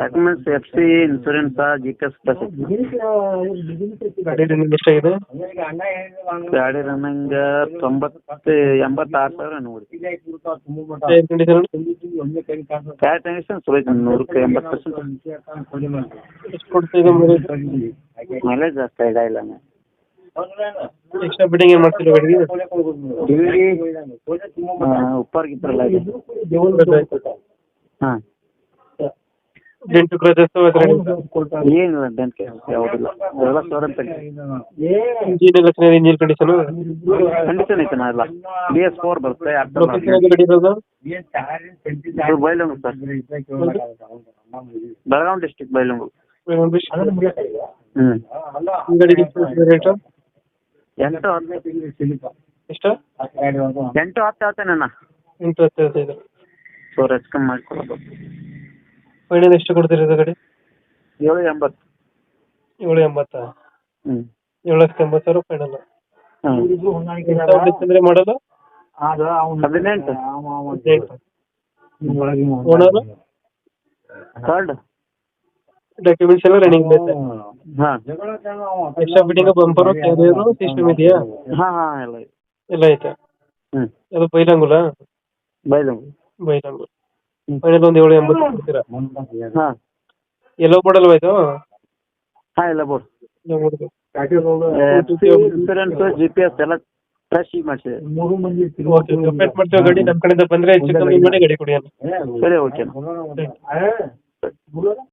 Documents F C insurance G K plus ಗಾಡಿ running ಎಷ್ಟಾಗಿದೆ? ಗಾಡಿ ರನ್ನಿಂಗ್ ತೊಂಬತ್ತು ಎಂಬತ್ತಾರು ಸಾವಿರ ನೋಡಿ ಟೈರ್ ಕಂಡೀಷನ್ ಚಲೋ ಐತೆ ನೂರಕ್ಕೆ ಎಂಬತ್ತು ಪರ್ಸೆಂಟ್ ಮೈಲೇಜ್ ಜಾಸ್ತಿ ಇಲ್ಲ ಇಲ್ಲ ಎಕ್ಸ್ಟ್ರಾ ಬಿಟ್ಟಿಂಗ್ ಏನು ಮಾಡ್ತಿಲ್ಲ ಗಾಡಿಗೆ? ಡಿವಿಡಿ ಉಪ್ಪರ್ ಗಿಪ್ಪರ್ ಹಾಂ. ಡೆಂಟು ಕ್ರಚಸ್ ಏನಿಲ್ಲ ಡೆಂಟ್ ಯಾವುದಿಲ್ಲ. ಎಲ್ಲ ಶೋರೂಮ್ ಇಂಜಿನ್ ಎಲ್ಲ ಚೆನ್ನಾಗಿದೆ ಇಂಜಿನ್ ಕಂಡೀಷನ್? ಕಂಡೀಷನ್ ಐತೆ ನಾ ಎಲ್ಲ ಬಿ ಎಸ್ ಫೋರ್ ಬರುತ್ತೆ ಬೈಲಂಗು ಇದು ಬೈಲುಂಗು ಸರ್. ಬೆಳಗಾವಿ ಡಿಸ್ಟಿಕ್ ಬೈಲುಂಗು. ಹ್ಞೂ ಎಂಟು ಹತ್ತು ಎಷ್ಟು? ಎಂಟು ಹತ್ತು ಹೇಳ್ತೇನೆ ಎಂಟು ಹತ್ತು ಸೊ ರೆಸ್ಕಮ್ ಮಾಡ್ಕೊಳ್ಬೋದು. ಫೈನಲ್ ಎಷ್ಟು ಕೊಡ್ತೀರಿ ಇದು ಗಾಡಿ? ಏಳು ಎಂಬತ್ತು. ಏಳು ಎಂಬತ್ತ? ಹ್ಞೂ ಏಳು ಲಕ್ಷದ ಎಂಬತ್ತು ಸಾವಿರ ಫೈನಲ್. ಮಾಡಲು? ಅಂದ್ರೆ ಮಾಡಲ್ಲ ಹದಿನೆಂಟು. ಹದಿನೆಂಟು ಓನರ್? ಥರ್ಡ್. ಡಾಕ್ಯುಮೆಂಟ್ಸ್ ಎಲ್ಲ ರನ್ನಿಂಗ್ ಐತೆ ಹಾಂ. Extra fitting bumper carrier system ಇದೆಯಾ? ಹಾಂ ಹಾಂ ಎಲ್ಲ ಇದೆ. ಎಲ್ಲ ಐತೆ. ಹ್ಞೂ ಅದು ಬೈಲಂಗುಲ? ಬೈಲುಂಗು ಬೈಲಂಗುಲ. ಫೈನಲ್ ಒಂದು ಏಳು ಎಂಬತ್ತು ಕೊಡ್ತೀರಾ? ಹಾಂ. ಎಲ್ಲೋ ಮಾಡಲ್ ಆಯ್ತು ಹಾಂ ಎಲ್ಲ ಬೋರ್ಡ್ ಎಲ್ಲೋ. ಇನ್ಸೂರೆನ್ಸ್ ಜಿ ಪಿ ಎಸ್ ಎಲ್ಲ ಫ್ರೆಶ್ ಈಗ ಮಾಡಿಸಿದೆ. ಓಕೆ ಕಂಪ್ಲೀಟ್ ಮಾಡ್ತೀವಿ ಗಾಡಿ ನಮ್ಮ ಕಡೆಯಿಂದ ಬಂದ್ರೆ ಹೆಚ್ಚು ಕಮ್ಮಿ ಮಾಡಿ ಗಾಡಿ ಕೊಡಿ ಅಣ್ಣ. ಸರಿ ಓಕೆ.